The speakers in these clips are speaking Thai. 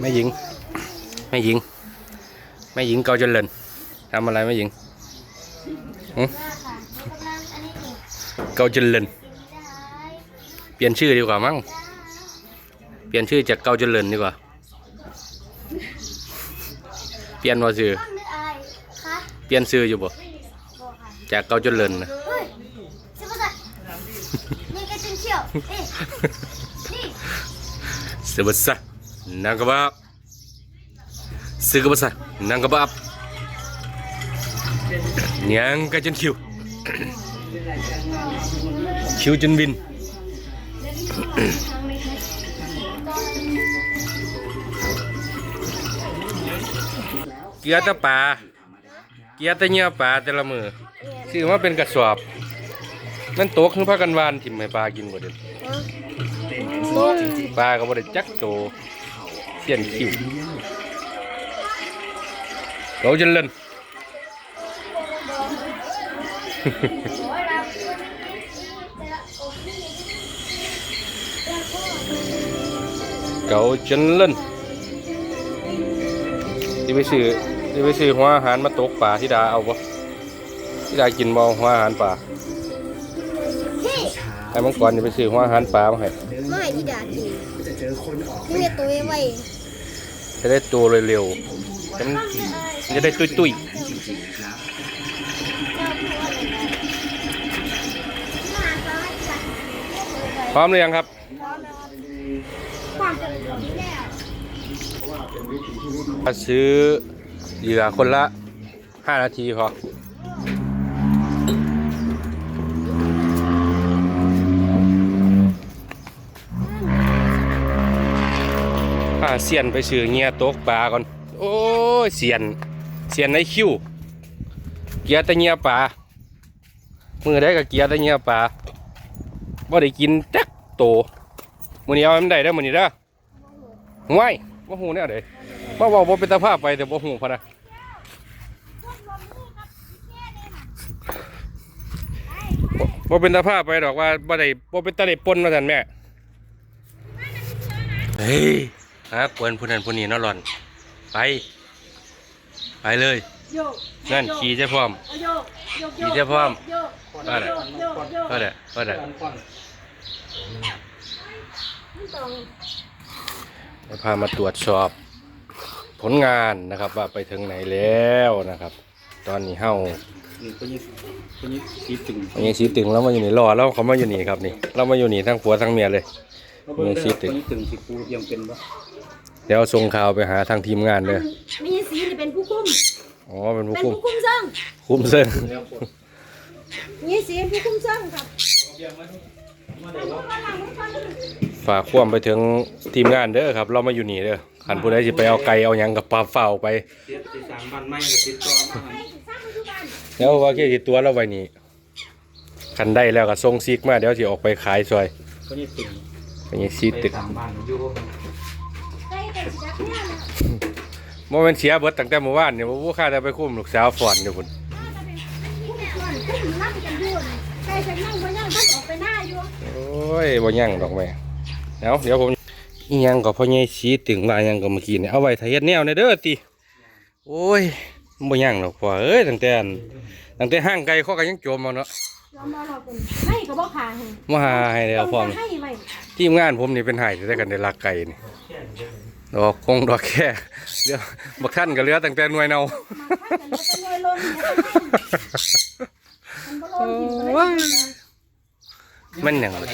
แม่หญิงแม่หญิงแม่หญิงเกาเจริญทำอะไรแม่หญิงหึเกาเจริญเปลี่ยนชื่อดีกว่ามั้งเปลี่ยนชื่อจากเกาเจริญดีกว่า เปลี่ยนว่าชื่อต้องนึกอะไรคะเปลี่ยนชื่ออยู่บ่บอกค่ะจากเกาเจริญนะเฮ้ยชิบะสัตนี่ก็จึงเชี่ยวเอ๊ะนี่สวัสดี นังกะบาบสึกบสะนังกะบาบยังกะจนคิวคิวจนบินเกียร์แตะปลาเกียร์แตะเนื้อปลาแต่ละมือซื้อมาเป็นกระสอบมันตกคือพากันหวานถิ่มให้ปลากินบ่เด้อปลาก็บ่ได้จักโต เสียนคิวเราจะเล่นเกาจนเล่นที่ไปซื้อที่ไปซื้อหัวอาหารมาตกปลาที่ดาเอาปะที่ดากินบ่หัวอาหารปลาพี่ไอ้มังกรจะไปซื้อหัวอาหารปลามาให้ไม่ให้ที่ด่าทีนี่ ตัวไว้จะได้ตัวเร็วๆจะมันมันจะได้ตุ้ยๆพร้อมหรือยังครับความจะเป็นนี้แล้วมาซื้อเหยื่อคนละ 5 นาทีพอ เสียนไปซื้อเงียตกปลาก่อน โอ้ยเสียน เสียนในคิว เกียร์ตะเงียปลา มือได้กับเกียร์ตะเงียปลาบ่ได้กินจักโตมือนี้เอาให้มันได้ได้มือนี้เด้อห่วยว่าหูเนี่ยเด้มาบอกว่าเป็นตาภาพไปแต่บ่หูพะนะบ่เป็นตาภาพไปดอกว่าบ่ได้บ่เป็นตาได้ปนมาซั่นแม่เฮ้ย หากวนผู้นั้นผู้นี้เนาะหล่อน ไป ไปเลย โยกนั่นขี่ใช่พร้อมเอาโยกโยกขี่ใช่พร้อม โยกก็ได้โยกโยกโยกก็ได้ก็ได้มันต้องพามาตรวจสอบ ผลงานนะครับว่าไปถึงไหนแล้วนะครับ ตอนนี้เฮานี่คนนี้คนนี้สีตึงอันนี้สีตึงแล้วมาอยู่นี่รอแล้วเขามาอยู่นี่ครับนี่เรามาอยู่นี่ทั้งผัวทั้งเมียเลย มีสีตึงคนนี้ตึงสีปูยังเป็นปะเดี๋ยวส่งข่าวไปหาทางทีมงานเลยมีสีนี่เป็นผู้คุมอ๋อ เป็นผู้เป็นคุมผู้คุมซ่องคุมเส้นมีสีเป็นผู้คุมซ่องครับฝากความไปถึงทีมงานเด้อครับ เรามาอยู่นี่เด้อขันผู้ใดสิไปเอาไก่เอาหยังกับปลาเฝ้าไปเสียสีสามบันไม้กับติดต่อมาแล้วว่าแค่สิตัวเราไว้นี่ขันได้แล้วก็ส่งซิกมาเดี๋ยวสิออกไปขายซอยคนนี้ตึงอันนี้ซีตึก สามบันอยู่ โมเมนเสียเบิดตั้งแต่เมื่อวานเนี่ยว่าข้าจะไปคุ้มลูกสาวฝอนอยู่คุณผู้คุมคุมนั่งกันอยู่ใส่ใส่นั่งไปนั่งท่านออกไปหน้าอยู่โอ้ยบ่ยั่งดอกแม่เดี๋ยวเดี๋ยวผมอีหยังก็พ่อใหญ่สีตึงว่าหยังก็เมื่อกี้เนี่ยเอาไว้ถ้าเฮ็ดแนวในเด้อติโอ้ยบ่ยั่งดอกพ่อเอ้ยตั้งแต่อันตั้งแต่ห้างไก่เขาก็ยังโจมเอาเนาะยอมมาเราเป็นให้กับบ่ขาให้มาหาให้แล้วพร้อมให้ไว้ทีมงานผมนี่เป็นไห้แต่กันได้รักไก่นี่ ดอกคงดอกแค่เหลือบักท่านก็เหลือตั้งแต่หน่วยเนามาให้กันแล้วเป็นรวยลงเนี่ยมันบ่ลงกินก็เลยมันหยังเลย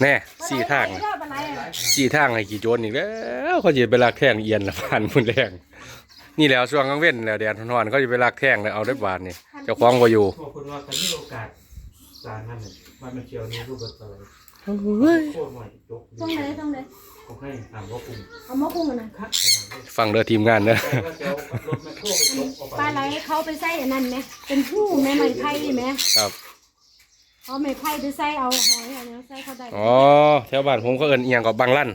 แน่สี่ทางน่ะเลิกอะไรอะสี่ทางให้กี่โจรอีกแล้วเขาจะไปลักแท่งเอียนละพันพุ่นแรงนี่แหล้วช่วงกลางเว้นแล้วแดดร้อนๆเขาจะไปลักแท่งแล้วเอาได้บาทนี่เจ้าของก็อยู่พวกคุณว่าคันมีโอกาสสารนั่นน่ะว่ามันเชียวนี่รูปอะไรโค ตรหน่อยจกตรงไหนตรงไหนผมให้ถามว่าคุณเอาหมอกุ้งอะนะคักขนาดนี้ฟังเด้อทีมงานเด้อแต่ว่าเดี๋ยวรถแมคโครไปจกออกปไปลาไหลเขาไปใส่อันนั้นไหมเป็นผู้แม่ไม้ไผ่ไหมครับเอาไม้ไผ่ไปใส่เอาหอยอันนี้ใส่เขาได้อ๋อแถวบ้านผมเขาเอิ้นเอียงกับบางลั่น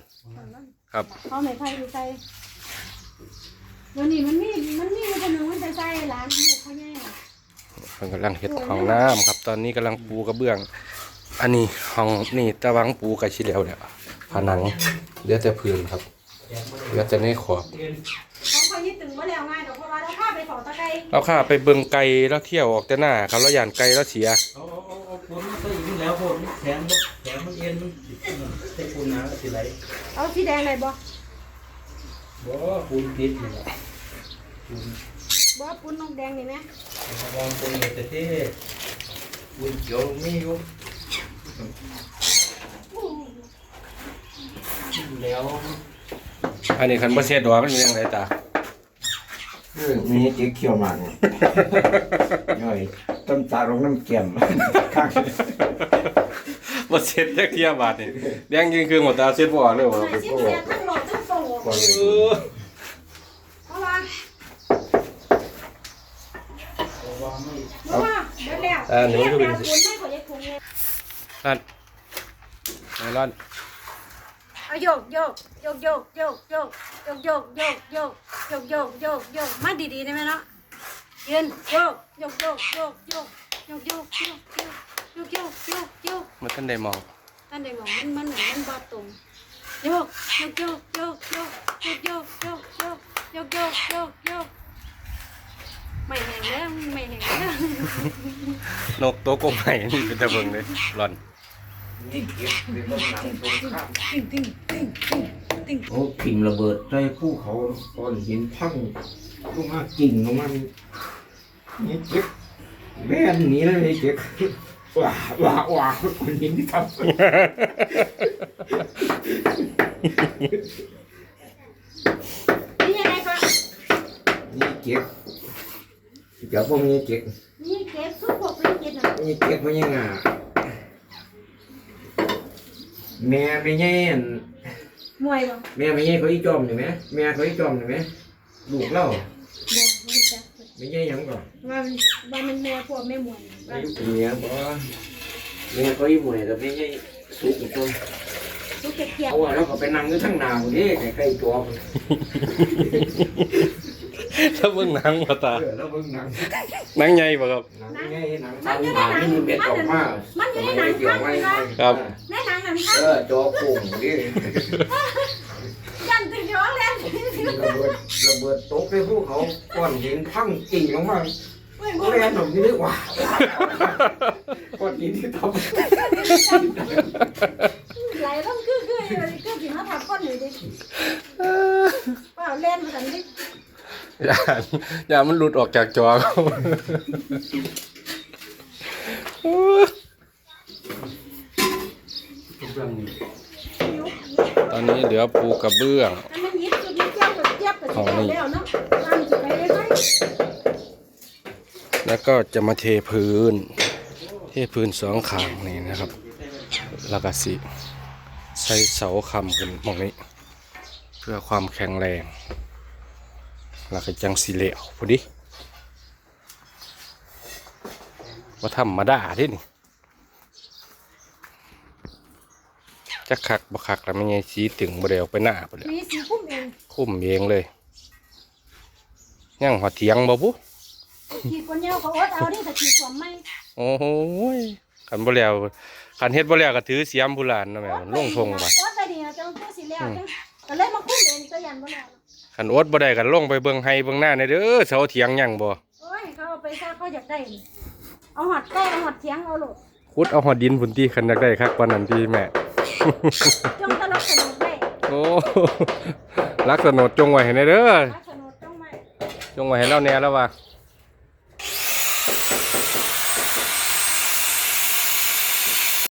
ครับเอาไม้ไผ่ไปใส่เดี๋ยวนี้มันมีมันมีคนหนึ่งมันไปใส่ร้านลูกเขาแย่เพิ่นกำลังเฮ็ดห้องน้ำครับ ตอนนี้กำลังปูกระเบื้อง อันนี้ห้องนี่ตะวังปูกระชิแล้วเนี่ยผนังเหลือแต่พื้นครับแดงบ่เหลืได้อแต่ในขอบเรียนของคนยี่ตึงมาแล้วง่ายเดี๋ยวเพราะว่าเราข้าไปขอตะไคร้เราข้าไปเบิ่งไก่แล้วเที่ยวออกแต่หน้าครับแล้วยานไก่แล้วเสียเอาเอาเอาเอาปูนมาใส่อีกแล้วพวกนี้แขนบ่แขนมันเอ็นมันสิใส่ปูนน้ำก็สิไหลเอาสีแดงไหนบ่บ่ปูนติดนี่แหละปูนบ่ปุ้นน้องแดงนี่ไหมวางปูนเลยแต่เท่ปูนเขียวมีอยู่ แล้วอันนี้คันบ่เสียดอกมันเป็นยังไงตามีเจ๊เขียวมากเลยย่อยต้มตาลงน้ำเกี่ยมข้างบ่เสียดจักเที่ยบาทนี่แดงยิงคือหมดตาเสียดบ่ออกเลยว่าไม่เป็นสิโก้เสียทั้งหลอดทั้งโตก่อนเออเพราะว่าวางไม่เพราะว่าเดี๋ยวแล้วเรียกแล้วปุ้นไม่ขอยักถุงเลย นั่นไอรอนเอาโยกโยกโยกโยกโยกโยกโยกโยกโยกโยกโยกโยกโยกโยกมาดีๆได้ไหมเนาะยืนโยกโยกโยกโยกโยกโยกโยกโยกโยกโยกโยกโยกมันทันได้มองท่านได้บอกมันมันเหมือนมันบาตรงโยกโยกโยกโยกโยกโยกโยกโยกโยกโยกโยกโยกไม่แห้งแล้วไม่แห้งแล้วนกตัวกบใหม่นี่เป็นตะเบิงเลยรอน นี่เก็บในต้นน้ำตรงข้ามติ้งติ้งติ้งติ้งติ้งโอ้กิ่งระเบิดใส่ภูเขาก้อนหินพังลงมากิ่งลงมานี่เจ็บแม่นหนีแล้วนี่เจ็บว้าว้าว้าก้อนหินที่ทำนี่ยังไงคะนี่เจ็บเดี๋ยวพวกนี้เจ็บนี่เก็บทุกพวกเป็นเก็บนะนี่เจ็บมันยังไง แม่ไม่แย่นมวยบ่แม่ไม่ใช่เขาอีจอมนี่ไหมแม่เขาอีจอมนี่ไหมลูกเล่าบ่ไม่จักไม่ใช่หยังก่อนว่ามันว่ามันแม่พวกแม่มวยอายุเป็นเมียบ่แม่เขาอีหมวยแต่ไม่ใช่สุกตัวทุกเก็บเกี่ยวเอาอะแล้วก็ไปนั่งอยู่ทั้งหนาวนี่ใกล้ๆตัวมัน แล้วเบิ่งหนังมาตาเออแล้วเบิ่งหนังหนังใหญ่บ่ครับ หนังนี่ไงหนังทำหาที่มีเบ็ดออกมาเกี่ยวไว้ครับ แม่นางนั่นค่ะเออจอโป่งนี่ยันตึงย้อนแล้วระเบิดระเบิดตกในภูเขาก้อนหินพังกิ่งลงมาเว้ยก็บ่เลยหนุ่มนี่นึกว่าก้อนหินที่ทำไหลลงคือคือคือคือสิมาทับก้นอยู่ดิเปล่าเล่นมาสันดิ อย่าอย่ามันหลุดออกจากจอเขาตอนนี้เหลือปูกระเบื้องขอันนั้นยิบจุดนี้เจ้ากับเจี๊ยบกับสิแล้วก็จะมาเทพื้น เทพื้นสองข้างนี่นะครับแล้วก็สิใช้เสาค้ำขึ้นหมองนี้ เพื่อความแข็งแรง แล้วก็จังสีเหลวพอดีว่าธรรมดาเดินี่จะคักบ่คักแล้วไม่ไงสีตึงบ่ได้ออกไปหน้าไปเลยมีสีคุ้มเองคุ้มเองเลยยังหัวเทียงบ่ปุ๊ขี่คนเดียวก็อดเอาดิแต่ขี่สวมไม่โอ้โหยขันบ่แล้วขันเฮ็ดบ่แล้วก็ถือเสียมโบุราณนะแม่มันลงทงไปอดไปดีนะจังตัวสีแล้วจังก็เลยมาคุ้มเองตัวยันบ่แล้ว ขันอดบ่ได้ก็ลงไปเบิ่งให้เบิ่งหน้าในเด้อเสาเถียงยังบ่โอ้ยเขาเอาไปซะเขาอยากได้นี่เอาหอดใกล้เอาหอดเถียงเอาโลดขุดเอาหอดดินพุ่นติคันอยากได้คักปานนั้นพี่แม่ จงตลกสนุกได้โอ้ลักษณะจงไว้ให้ในเด้อรักสนุกจงไม่จงไว้ให้เราแน่แล้วว่า